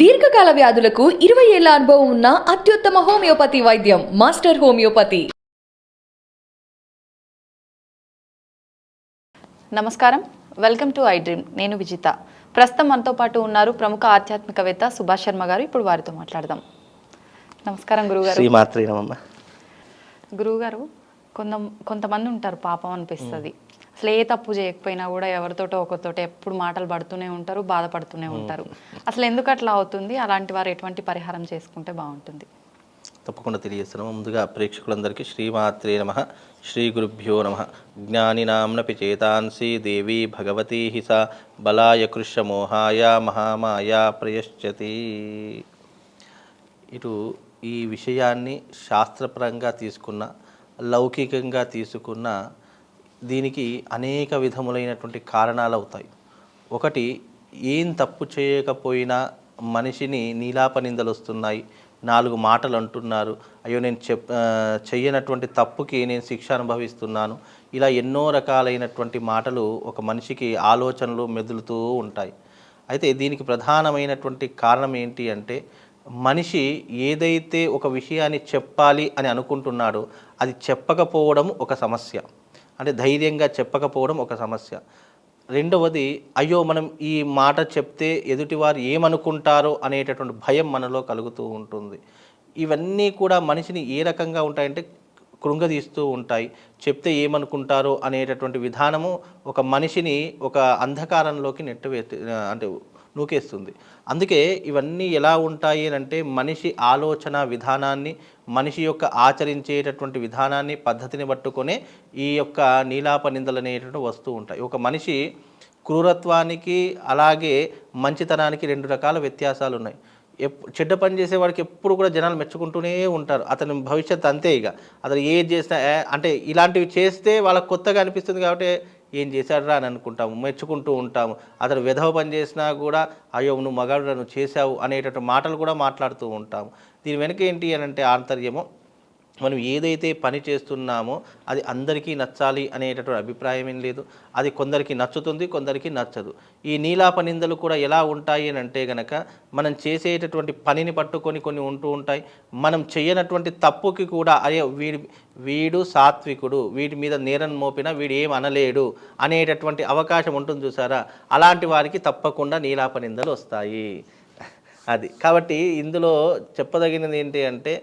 దీర్ఘకాల వ్యాధులకు ఇరవై ఏళ్ళ అనుభవం ఉన్న అత్యుత్తమ హోమియోపతి వైద్యం మాస్టర్ హోమియోపతి. నమస్కారం. Welcome to I dream. నేను విజిత. ప్రస్తుతం మనతో పాటు ఉన్నారు ప్రముఖ ఆధ్యాత్మికవేత్త సుభాష్ శర్మ గారు. ఇప్పుడు వారితో మాట్లాడదాం. నమస్కారం గురుగారు. గురువుగారు కొంత కొంతమంది ఉంటారు పాపం అనిపిస్తుంది. అసలు ఏ తప్పు చేయకపోయినా కూడా ఎవరితోటో ఒకరితోటి ఎప్పుడు మాటలు పడుతూనే ఉంటారు బాధపడుతూనే ఉంటారు. అసలు ఎందుకు అట్లా అవుతుంది? అలాంటి వారు ఎటువంటి పరిహారం చేసుకుంటే బాగుంటుంది? తప్పకుండా తెలియజేస్తున్నాము. ముందుగా ప్రేక్షకులందరికీ శ్రీమాత్రే నమ శ్రీ గురుభ్యో నమ. జ్ఞానినాంనపి చేతాంసి దేవి భగవతీ హిస బలాయ కృష్ణమోహాయ మహామాయ ప్రయశ్చతి. ఇటు ఈ విషయాన్ని శాస్త్రపరంగా తీసుకున్న లౌకికంగా తీసుకున్న దీనికి అనేక విధములైనటువంటి కారణాలు అవుతాయి ఒకటి ఏం తప్పు చేయకపోయినా మనిషిని నీలాప నిందలు వస్తున్నాయి నాలుగు మాటలు అంటున్నారు. అయ్యో నేను చెప్ చెయ్యనటువంటి తప్పుకి నేను శిక్ష అనుభవిస్తున్నాను. ఇలా ఎన్నో రకాలైనటువంటి మాటలు ఒక మనిషికి ఆలోచనలు మెదులుతూ ఉంటాయి. అయితే దీనికి ప్రధానమైనటువంటి కారణం ఏంటి అంటే మనిషి ఏదైతే ఒక విషయాన్ని చెప్పాలి అని అనుకుంటున్నాడో అది చెప్పకపోవడం ఒక సమస్య. అంటే ధైర్యంగా చెప్పకపోవడం ఒక సమస్య. రెండవది అయ్యో మనం ఈ మాట చెప్తే ఎదుటివారు ఏమనుకుంటారో అనేటటువంటి భయం మనలో కలుగుతూ ఉంటుంది. ఇవన్నీ కూడా మనిషిని ఏ రకంగా ఉంటాయంటే కృంగదీస్తూ ఉంటాయి. చెప్తే ఏమనుకుంటారో అనేటటువంటి విధానము ఒక మనిషిని ఒక అంధకారంలోకి నెట్టవే అంటే నూకేస్తుంది. అందుకే ఇవన్నీ ఎలా ఉంటాయి అని అంటే మనిషి ఆలోచన విధానాన్ని మనిషి యొక్క ఆచరించేటటువంటి విధానాన్ని పద్ధతిని పట్టుకొని ఈ యొక్క నీలాప నిందలు అనేటువంటి వస్తూ ఉంటాయి. ఒక మనిషి క్రూరత్వానికి అలాగే మంచితనానికి రెండు రకాల వ్యత్యాసాలు ఉన్నాయి. ఎప్ చెడ్డ పని చేసేవాడికి ఎప్పుడు కూడా జనాలు మెచ్చుకుంటూనే ఉంటారు. అతని భవిష్యత్తు అంతే ఇక. అతను ఏది చేసినా అంటే ఇలాంటివి చేస్తే వాళ్ళకి కొత్తగా అనిపిస్తుంది కాబట్టి ఏం చేశాడురా అని అనుకుంటాము మెచ్చుకుంటూ ఉంటాము. అతను విధవ పని చేసినా కూడా అయ్యో నువ్వు మగాడు నువ్వు చేశావు అనేటటువంటి మాటలు కూడా మాట్లాడుతూ ఉంటాము. దీని వెనక ఏంటి అని అంటే ఆంతర్యము. మనం ఏదైతే పని చేస్తున్నామో అది అందరికీ నచ్చాలి అనేటటువంటి అభిప్రాయం ఏం లేదు. అది కొందరికి నచ్చుతుంది కొందరికి నచ్చదు. ఈ నీలాప నిందలు కూడా ఎలా ఉంటాయి అని అంటే గనక మనం చేసేటటువంటి పనిని పట్టుకొని కొన్ని ఉంటూ ఉంటాయి. మనం చేయనటువంటి తప్పుకి కూడా అరే వీడి వీడు సాత్వికుడు వీటి మీద నేరం మోపినా వీడు ఏం అనలేడు అనేటటువంటి అవకాశం ఉంటుంది చూసారా? అలాంటి వారికి తప్పకుండా నీలాప నిందలు వస్తాయి. అది. కాబట్టి ఇందులో చెప్పదగినది ఏంటి అంటే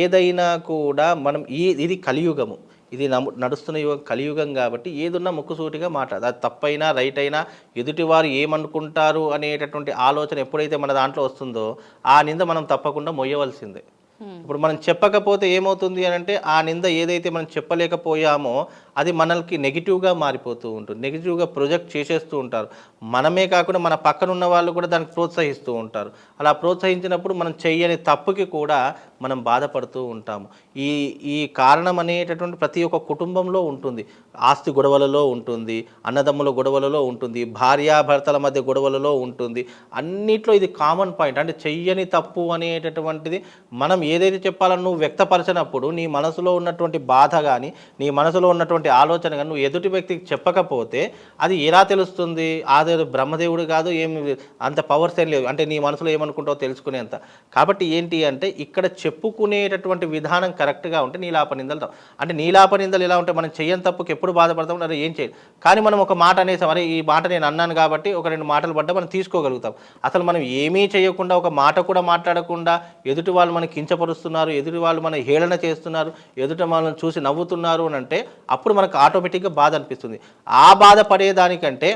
ఏదైనా కూడా మనం ఈ ఇది కలియుగము. ఇది నడుస్తున్న యుగం కలియుగం కాబట్టి ఏదున్నా ముక్కుసూటిగా మాట్లాడదు అది తప్పైనా రైట్ అయినా ఎదుటివారు ఏమనుకుంటారు అనేటటువంటి ఆలోచన ఎప్పుడైతే మన దాంట్లో వస్తుందో ఆ నింద మనం తప్పకుండా మొయ్యవలసిందే. ఇప్పుడు మనం చెప్పకపోతే ఏమవుతుంది అని అంటే ఆ నింద ఏదైతే మనం చెప్పలేకపోయామో అది మనల్కి నెగిటివ్గా మారిపోతూ ఉంటుంది. నెగిటివ్గా ప్రొజెక్ట్ చేసేస్తూ ఉంటారు. మనమే కాకుండా మన పక్కన ఉన్న వాళ్ళు కూడా దానికి ప్రోత్సహిస్తూ ఉంటారు. అలా ప్రోత్సహించినప్పుడు మనం చెయ్యని తప్పుకి కూడా మనం బాధపడుతూ ఉంటాము. ఈ ఈ కారణం అనేటటువంటి ప్రతి ఒక్క కుటుంబంలో ఉంటుంది. ఆస్తి గొడవలలో ఉంటుంది అన్నదమ్ముల గొడవలలో ఉంటుంది భార్యాభర్తల మధ్య గొడవలలో ఉంటుంది. అన్నిట్లో ఇది కామన్ పాయింట్. అంటే చెయ్యని తప్పు అనేటటువంటిది మనం ఏదైతే చెప్పాలని నువ్వు వ్యక్తపరచినప్పుడు నీ మనసులో ఉన్నటువంటి బాధ కానీ నీ మనసులో ఉన్నటువంటి ఆలోచన కానీ నువ్వు ఎదుటి వ్యక్తికి చెప్పకపోతే అది ఎలా తెలుస్తుంది? అదే బ్రహ్మదేవుడు కాదు ఏమి అంత పవర్స్ ఏం లేవు అంటే నీ మనసులో ఏమనుకుంటావో తెలుసుకునేంత. కాబట్టి ఏంటి అంటే ఇక్కడ చెప్పుకునేటటువంటి విధానం కరెక్ట్గా ఉంటే నీలాప నిందలు అంటే నీలాప నిందలు ఎలా ఉంటే మనం చెయ్యని తప్పుకి ఎప్పుడు బాధపడతాం అరే ఏం చేయాలి కానీ మనం ఒక మాట అనేసాం అరే ఈ మాట నేను అన్నాను కాబట్టి ఒక రెండు మాటలు పడ్డా మనం తీసుకోగలుగుతాం. అసలు మనం ఏమీ చేయకుండా ఒక మాట కూడా మాట్లాడకుండా ఎదుటి వాళ్ళు మనకి కించపరుస్తున్నారు ఎదుటి వాళ్ళు మన హేళన చేస్తున్నారు ఎదుటి వాళ్ళని చూసి నవ్వుతున్నారు అని అంటే అప్పుడు మనకు ఆటోమేటిక్గా బాధ అనిపిస్తుంది. ఆ బాధ పడేదానికంటే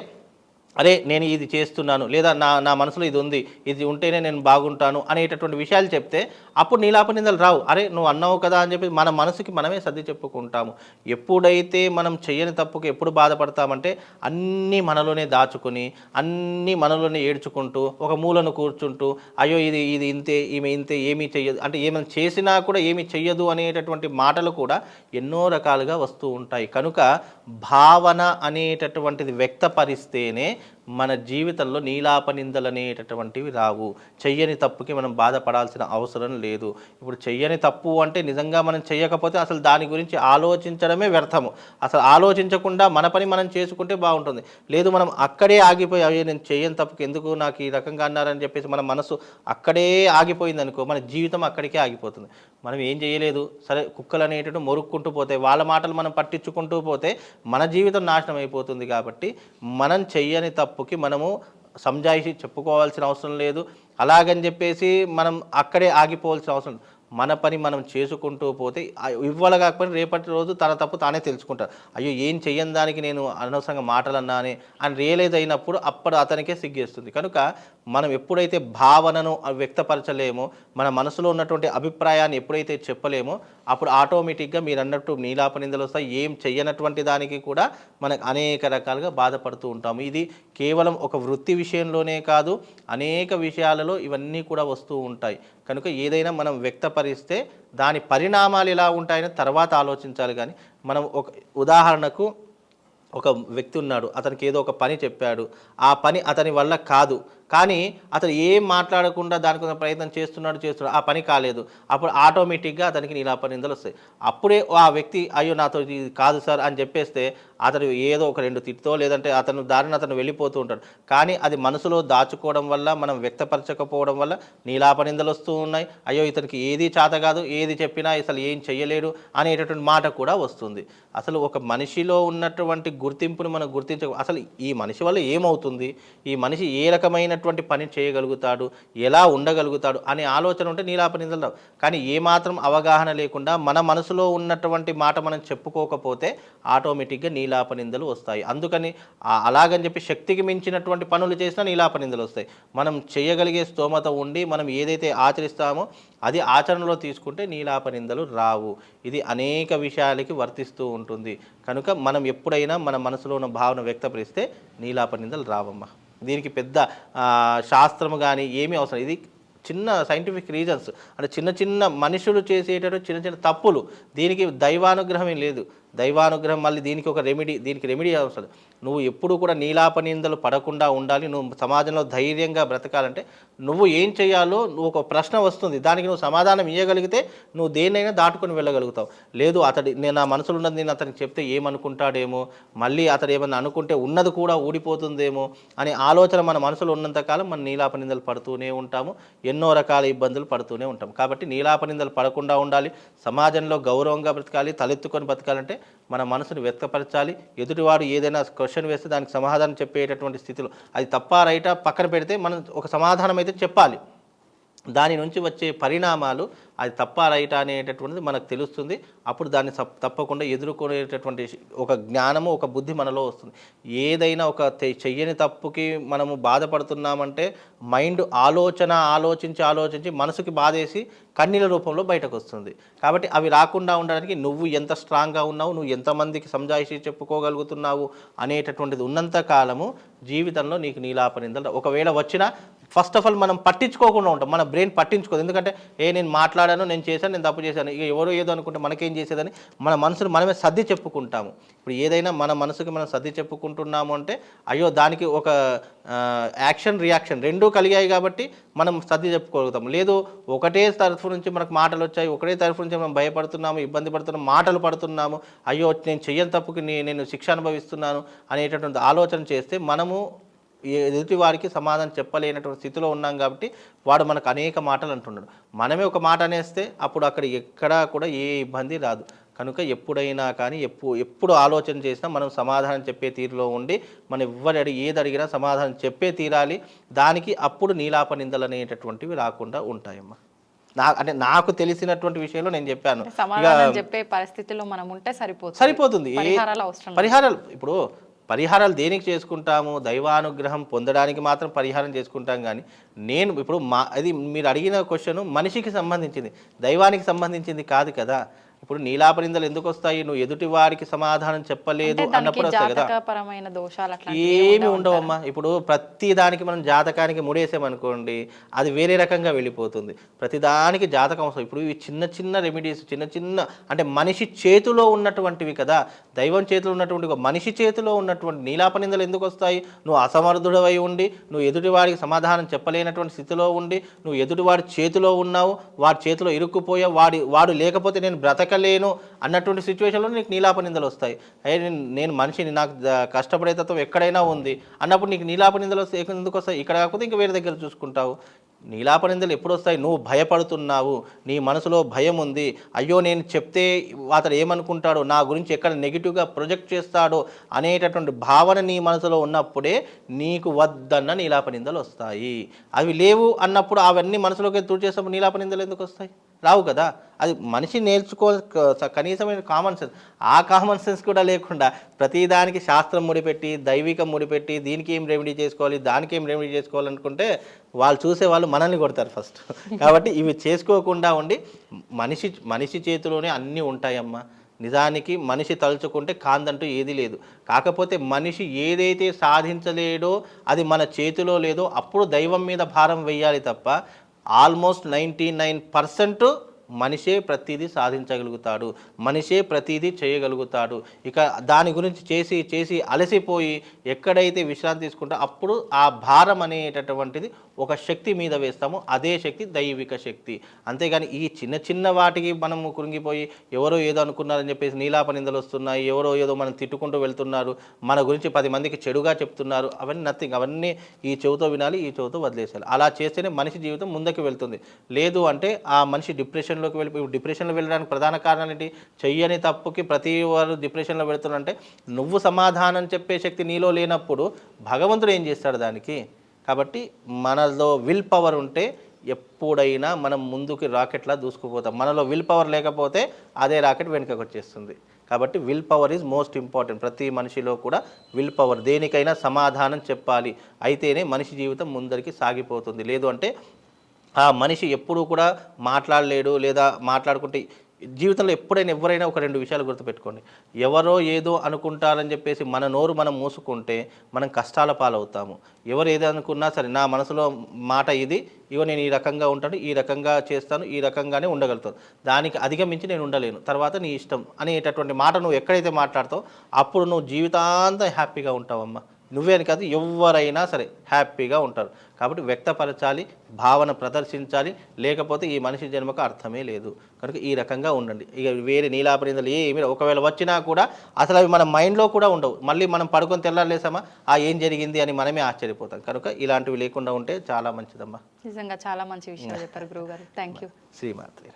అరే నేను ఇది చేస్తున్నాను లేదా నా నా మనసులో ఇది ఉంది ఇది ఉంటేనే నేను బాగుంటాను అనేటటువంటి విషయాలు చెప్తే అప్పుడు నీలాప నిందలు రావు. అరే నువ్వు అన్నావు కదా అని చెప్పి మన మనసుకి మనమే సర్ది చెప్పుకుంటాము. ఎప్పుడైతే మనం చేయని తప్పుకి ఎప్పుడు బాధపడతామంటే అన్నీ మనలోనే దాచుకుని అన్నీ మనలోనే ఏడ్చుకుంటూ ఒక మూలను కూర్చుంటూ అయ్యో ఇది ఇది ఇంతే ఈమె ఇంతే ఏమీ చెయ్యదు అంటే ఏమైనా చేసినా కూడా ఏమీ చెయ్యదు అనేటటువంటి మాటలు కూడా ఎన్నో రకాలుగా వస్తూ ఉంటాయి. కనుక భావన అనేటటువంటిది వ్యక్తపరిస్తేనే మన జీవితంలో నీలాపనిందలనేటటువంటివి అనేటటువంటివి రావు. చెయ్యని తప్పుకి మనం బాధపడాల్సిన అవసరం లేదు. ఇప్పుడు చెయ్యని తప్పు అంటే నిజంగా మనం చెయ్యకపోతే అసలు దాని గురించి ఆలోచించడమే వ్యర్థము. అసలు ఆలోచించకుండా మన పని మనం చేసుకుంటే బాగుంటుంది. లేదు మనం అక్కడే ఆగిపోయి అయ్యో నేను చెయ్యని తప్పుకి ఎందుకు నాకు ఈ రకంగా అన్నారని చెప్పేసి మన మనసు అక్కడే ఆగిపోయింది అనుకో మన జీవితం అక్కడికే ఆగిపోతుంది. మనం ఏం చేయలేదు సరే కుక్కలు అనేటట్టు మొరుక్కుంటూ పోతే వాళ్ళ మాటలు మనం పట్టించుకుంటూ పోతే మన జీవితం నాశనం అయిపోతుంది కాబట్టి మనం చెయ్యని తప్పు తప్పుకి మనము సంజాయిషి చెప్పుకోవాల్సిన అవసరం లేదు. అలాగని చెప్పేసి మనం అక్కడే ఆగిపోవాల్సిన అవసరం మన పని మనం చేసుకుంటూ పోతే ఇవ్వాలి కాకపోయినా రేపటి రోజు తన తప్పు తానే తెలుసుకుంటారు అయ్యో ఏం చెయ్యని దానికి నేను అనవసరంగా మాటలు అన్నానే అని రియలైజ్ అయినప్పుడు అప్పుడు అతనికే సిగ్గేస్తుంది. కనుక మనం ఎప్పుడైతే భావనను వ్యక్తపరచలేమో మన మనసులో ఉన్నటువంటి అభిప్రాయాన్ని ఎప్పుడైతే చెప్పలేమో అప్పుడు ఆటోమేటిక్గా మీరు అన్నట్టు నీలాప నిందలు వస్తాయి. ఏం చెయ్యనటువంటి దానికి కూడా మనకు అనేక రకాలుగా బాధపడుతూ ఉంటాము. ఇది కేవలం ఒక వృత్తి విషయంలోనే కాదు అనేక విషయాలలో ఇవన్నీ కూడా వస్తూ ఉంటాయి. కనుక ఏదైనా మనం వ్యక్తపరిస్తే దాని పరిణామాలు ఎలా ఉంటాయని తర్వాత ఆలోచించాలి. కానీ మనం ఒక ఉదాహరణకు ఒక వ్యక్తి ఉన్నాడు. అతనికి ఏదో ఒక పని చెప్పాడు. ఆ పని అతని వల్ల కాదు. కానీ అతను ఏం మాట్లాడకుండా దానికోసం ప్రయత్నం చేస్తున్నాడు చేస్తున్నాడు ఆ పని కాలేదు. అప్పుడు ఆటోమేటిక్గా అతనికి నీలాప నిందలు వస్తాయి. అప్పుడే ఆ వ్యక్తి అయ్యో నాతో ఇది కాదు సార్ అని చెప్పేస్తే అతను ఏదో ఒక రెండు తిట్టుతో లేదంటే అతను దారిని అతను వెళ్ళిపోతూ ఉంటాడు. కానీ అది మనసులో దాచుకోవడం వల్ల మనం వ్యక్తపరచకపోవడం వల్ల నీలాప నిందలు వస్తూ ఉన్నాయి. అయ్యో ఇతనికి ఏది చేత కాదు ఏది చెప్పినా అసలు ఏం చెయ్యలేడు అనేటటువంటి మాట కూడా వస్తుంది. అసలు ఒక మనిషిలో ఉన్నటువంటి గుర్తింపును మనం గుర్తించ అసలు ఈ మనిషి వల్ల ఏమవుతుంది? ఈ మనిషి ఏ రకమైన రకమైనటువంటి పని చేయగలుగుతాడు? ఎలా ఉండగలుగుతాడు? అనే ఆలోచన ఉంటే నీలాప నిందలు రావు. కానీ ఏమాత్రం అవగాహన లేకుండా మన మనసులో ఉన్నటువంటి మాట మనం చెప్పుకోకపోతే ఆటోమేటిక్గా నీలాప నిందలు వస్తాయి. అందుకని అలాగని చెప్పి శక్తికి మించినటువంటి పనులు చేసినా నీలాప నిందలు వస్తాయి. మనం చేయగలిగే స్తోమత ఉండి మనం ఏదైతే ఆచరిస్తామో అది ఆచరణలో తీసుకుంటే నీలాప నిందలు రావు. ఇది అనేక విషయాలకి వర్తిస్తూ ఉంటుంది. కనుక మనం ఎప్పుడైనా మన మనసులో ఉన్న భావన వ్యక్తపరిస్తే నీలాప నిందలు రావమ్మా. దీనికి పెద్ద శాస్త్రము కానీ ఏమీ అవసరం. ఇది చిన్న సైంటిఫిక్ రీజన్స్ అంటే చిన్న చిన్న మనుషులు చేసేటటువంటి చిన్న చిన్న తప్పులు. దీనికి దైవానుగ్రహం లేదు. దైవానుగ్రహం మళ్ళీ దీనికి ఒక రెమెడీ దీనికి రెమెడీ అవసరం. నువ్వు ఎప్పుడు కూడా నీలాప నిందలు పడకుండా ఉండాలి. నువ్వు సమాజంలో ధైర్యంగా బ్రతకాలంటే నువ్వు ఏం చేయాలో నువ్వు ఒక ప్రశ్న వస్తుంది. దానికి నువ్వు సమాధానం ఇవ్వగలిగితే నువ్వు దేన్నైనా దాటుకొని వెళ్ళగలుగుతావు. లేదు అతడి నేను నా మనసులో ఉన్నది నేను అతనికి చెప్తే ఏమనుకుంటాడేమో మళ్ళీ అతడు ఏమన్నా అనుకుంటే ఉన్నది కూడా ఊడిపోతుందేమో అనే ఆలోచన మన మనసులో ఉన్నంతకాలం మన నీలాప నిందలు పడుతూనే ఉంటాము. ఎన్నో రకాల ఇబ్బందులు పడుతూనే ఉంటాం కాబట్టి నీలాప నిందలు పడకుండా ఉండాలి. సమాజంలో గౌరవంగా బ్రతకాలి. తలెత్తుకొని బ్రతకాలంటే మన మనసును వ్యక్తపరచాలి. ఎదుటివాడు ఏదైనా క్వశ్చన్ వేస్తే దానికి సమాధానం చెప్పేటటువంటి స్థితిలో. అది తప్ప రైటా? పక్కన పెడితే మనం ఒక సమాధానం అయితే చెప్పాలి. దాని నుంచి వచ్చే పరిణామాలు అది తప్ప రైట్ అనేటటువంటిది మనకు తెలుస్తుంది. అప్పుడు దాన్ని తప్పకుండా ఎదుర్కొనేటటువంటి ఒక జ్ఞానము ఒక బుద్ధి మనలో వస్తుంది. ఏదైనా ఒక చెయ్యని తప్పుకి మనము బాధపడుతున్నామంటే మైండ్ ఆలోచన ఆలోచించి ఆలోచించి మనసుకి బాధేసి కన్నీళ్ళ రూపంలో బయటకు వస్తుంది. కాబట్టి అవి రాకుండా ఉండడానికి నువ్వు ఎంత స్ట్రాంగ్గా ఉన్నావు నువ్వు ఎంతమందికి సంజాయిషి చెప్పుకోగలుగుతున్నావు అనేటటువంటిది ఉన్నంత కాలము జీవితంలో నీకు నీలాపనిందట ఒకవేళ వచ్చినా ఫస్ట్ ఆఫ్ ఆల్ మనం పట్టించుకోకుండా ఉంటాం. మన బ్రెయిన్ పట్టించుకోదు. ఎందుకంటే ఏ నేను మాట్లాడాను నేను చేశాను నేను తప్పు చేశాను. ఇక ఎవరో ఏదో అనుకుంటే మనకేం చేసేదని మన మనసును మనమే సర్ది చెప్పుకుంటాము. ఇప్పుడు ఏదైనా మన మనసుకి మనం సర్ది చెప్పుకుంటున్నాము అంటే అయ్యో దానికి ఒక యాక్షన్ రియాక్షన్ రెండూ కలిగాయి కాబట్టి మనం సర్ది చెప్పుకోగలుగుతాం లేదు ఒకటే తరఫు నుంచి మనకు మాటలు వచ్చాయి ఒకటే తరఫు నుంచి మనం భయపడుతున్నాము ఇబ్బంది పడుతున్నాము మాటలు పడుతున్నాము. అయ్యో నేను చెయ్యని తప్పుకి నేను శిక్ష అనుభవిస్తున్నాను అనేటటువంటి ఆలోచన చేస్తే మనము ఎదుటి వారికి సమాధానం చెప్పలేనటువంటి స్థితిలో ఉన్నాం కాబట్టి వాడు మనకు అనేక మాటలు అంటున్నాడు. మనమే ఒక మాట అనేస్తే అప్పుడు అక్కడ ఎక్కడా కూడా ఏ ఇబ్బంది రాదు. కనుక ఎప్పుడైనా కానీ ఎప్పు ఎప్పుడు ఆలోచన చేసినా మనం సమాధానం చెప్పే తీరులో ఉండి మనం ఎవ్వరు అడిగి ఏది అడిగినా సమాధానం చెప్పే తీరాలి. దానికి అప్పుడు నీలాప నిందలు అనేటటువంటివి రాకుండా ఉంటాయమ్మా. నా అంటే నాకు తెలిసినటువంటి విషయంలో నేను చెప్పాను. చెప్పే పరిస్థితిలో మనం ఉంటే సరిపోతుంది. సరిపోతుంది. పరిహారాలు ఇప్పుడు పరిహారాలు దేనికి చేసుకుంటాము? దైవానుగ్రహం పొందడానికి మాత్రం పరిహారం చేసుకుంటాం కానీ నేను ఇప్పుడు మా అది మీరు అడిగిన క్వశ్చన్ మనిషికి సంబంధించింది. దైవానికి సంబంధించింది కాదు కదా. ఇప్పుడు నీలాపనిందలు ఎందుకు వస్తాయి నువ్వు ఎదుటి వారికి సమాధానం చెప్పలేదు దానికి అన్నప్పుడు వస్తాయి కదా. ఏమి ఉండవమ్మా. ఇప్పుడు ప్రతి దానికి మనం జాతకానికి ముడేసామనుకోండి అది వేరే రకంగా వెళ్ళిపోతుంది. ప్రతిదానికి జాతకం అవసరం ఇప్పుడు ఇవి చిన్న చిన్న రెమెడీస్ చిన్న చిన్న అంటే మనిషి చేతిలో ఉన్నటువంటివి కదా. దైవం చేతిలో ఉన్నటువంటి మనిషి చేతిలో ఉన్నటువంటి నీలాపనిందలు ఎందుకు వస్తాయి నువ్వు అసమర్థుడవై ఉండి నువ్వు ఎదుటి వారికి సమాధానం చెప్పలేనటువంటి స్థితిలో ఉండి నువ్వు ఎదుటి వాడి చేతిలో ఉన్నావు వాడి చేతిలో ఇరుక్కుపోయావు వాడి వాడు లేకపోతే నేను బ్రతకలేను అన్నటువంటి సిచ్యువేషన్లో నీకు నీలాపనిందలు వస్తాయి అయ్యే నేను మనిషిని నాకు కష్టపడే తత్వం ఎక్కడైనా ఉంది అన్నప్పుడు నీకు నీలాపనిందలు వస్తాయి ఎందుకు వస్తాయి? ఇక్కడ కాకపోతే ఇంక వేరే దగ్గర చూసుకుంటావు. నీలాపనిందలు ఎప్పుడు వస్తాయి? నువ్వు భయపడుతున్నావు. నీ మనసులో భయం ఉంది అయ్యో నేను చెప్తే అతడు ఏమనుకుంటాడో నా గురించి ఎక్కడ నెగిటివ్గా ప్రొజెక్ట్ చేస్తాడో అనేటటువంటి భావన నీ మనసులో ఉన్నప్పుడే నీకు వద్దన్న నీలాపనిందలు వస్తాయి అవి లేవు అన్నప్పుడు అవన్నీ మనసులోకి తుడిచేసినప్పుడు నీలాపనిందలు ఎందుకు వస్తాయి? రావు కదా. అది మనిషి నేర్చుకో కనీసమైన కామన్ సెన్స్ ఆ కామన్ సెన్స్ కూడా లేకుండా ప్రతిదానికి శాస్త్రం ముడిపెట్టి దైవికం ముడిపెట్టి దీనికి ఏం రెమెడీ చేసుకోవాలి దానికి ఏం రెమెడీ చేసుకోవాలనుకుంటే వాళ్ళు చూసే వాళ్ళు మనల్ని కొడతారు ఫస్ట్ కాబట్టి ఇవి చేసుకోకుండా ఉండి మనిషి మనిషి చేతిలోనే అన్నీ ఉంటాయమ్మా. నిజానికి మనిషి తలుచుకుంటే కాందంటూ ఏది లేదు. కాకపోతే మనిషి ఏదైతే సాధించలేడో అది మన చేతిలో లేదో అప్పుడు దైవం మీద భారం వేయాలి తప్ప ఆల్మోస్ట్ నైంటీ నైన్ పర్సెంట్ మనిషే ప్రతిదీ సాధించగలుగుతాడు మనిషే ప్రతిదీ చేయగలుగుతాడు. ఇక దాని గురించి చేసి చేసి అలసిపోయి ఎక్కడైతే విశ్రాంతి తీసుకుంటా అప్పుడు ఆ భారం అనేటటువంటిది ఒక శక్తి మీద వేస్తాము అదే శక్తి దైవిక శక్తి. అంతేగాని ఈ చిన్న చిన్న వాటికి మనము కురింగిపోయి ఎవరో ఏదో అనుకున్నారని చెప్పేసి నీలాపనిందలు వస్తున్నాయి ఎవరో ఏదో మనం తిట్టుకుంటూ వెళ్తున్నారు మన గురించి పది మందికి చెడుగా చెప్తున్నారు అవన్నీ నథింగ్ అవన్నీ ఈ చెవితో వినాలి ఈ చెవితో వదిలేసేయాలి. అలా చేస్తేనే మనిషి జీవితం ముందుకు వెళ్తుంది. లేదు అంటే ఆ మనిషి డిప్రెషన్లోకి వెళ్ళి డిప్రెషన్లో వెళ్ళడానికి ప్రధాన కారణాలు ఏంటి? చెయ్యని తప్పుకి ప్రతి వారు డిప్రెషన్లో వెళుతున్నారంటే నువ్వు సమాధానం చెప్పే శక్తి నీలో లేనప్పుడు భగవంతుడు ఏం చేస్తాడు దానికి? కాబట్టి మనలో విల్ పవర్ ఉంటే ఎప్పుడైనా మనం ముందుకి రాకెట్లా దూసుకుపోతాం. మనలో విల్ పవర్ లేకపోతే అదే రాకెట్ వెనుకకు వచ్చేస్తుంది కాబట్టి will power is most important. ప్రతి మనిషిలో కూడా విల్ పవర్ దేనికైనా సమాధానం చెప్పాలి. అయితేనే మనిషి జీవితం ముందరికి సాగిపోతుంది. లేదు అంటే ఆ మనిషి ఎప్పుడూ కూడా మాట్లాడలేడు లేదా మాట్లాడుకుంటే జీవితంలో ఎప్పుడైనా ఎవరైనా ఒక రెండు విషయాలు గుర్తుపెట్టుకోండి. ఎవరో ఏదో అనుకుంటారని చెప్పేసి మన నోరు మనం మూసుకుంటే మనం కష్టాల పాలవుతాము. ఎవరు ఏదో అనుకున్నా సరే నా మనసులో మాట ఇది ఇగో నేను ఈ రకంగా ఉంటాను ఈ రకంగా చేస్తాను ఈ రకంగానే ఉండగలుగుతాను. దానికి అధిగమించి నేను ఉండలేను. తర్వాత నీ ఇష్టం అనేటటువంటి మాట నువ్వు ఎక్కడైతే మాట్లాడతావు అప్పుడు నువ్వు జీవితాంతం హ్యాపీగా ఉంటావమ్మా. నువ్వే అని కాదు ఎవరైనా సరే హ్యాపీగా ఉంటారు. కాబట్టి వ్యక్తపరచాలి భావన ప్రదర్శించాలి లేకపోతే ఈ మనిషి జన్మకు అర్థమే లేదు. కనుక ఈ రకంగా ఉండండి. ఇక వేరే నీలాపరిందలు ఏమి ఒకవేళ వచ్చినా కూడా అసలు అవి మన మైండ్లో కూడా ఉండవు. మళ్ళీ మనం పడుకొని తెల్లారలేసామా? ఆ ఏం జరిగింది అని మనమే ఆశ్చర్యపోతాం. కనుక ఇలాంటివి లేకుండా ఉంటే చాలా మంచిదమ్మా. నిజంగా చాలా మంచి విషయాలు చెప్పారు గురువు గారు థ్యాంక్ యూ శ్రీమాత్రి.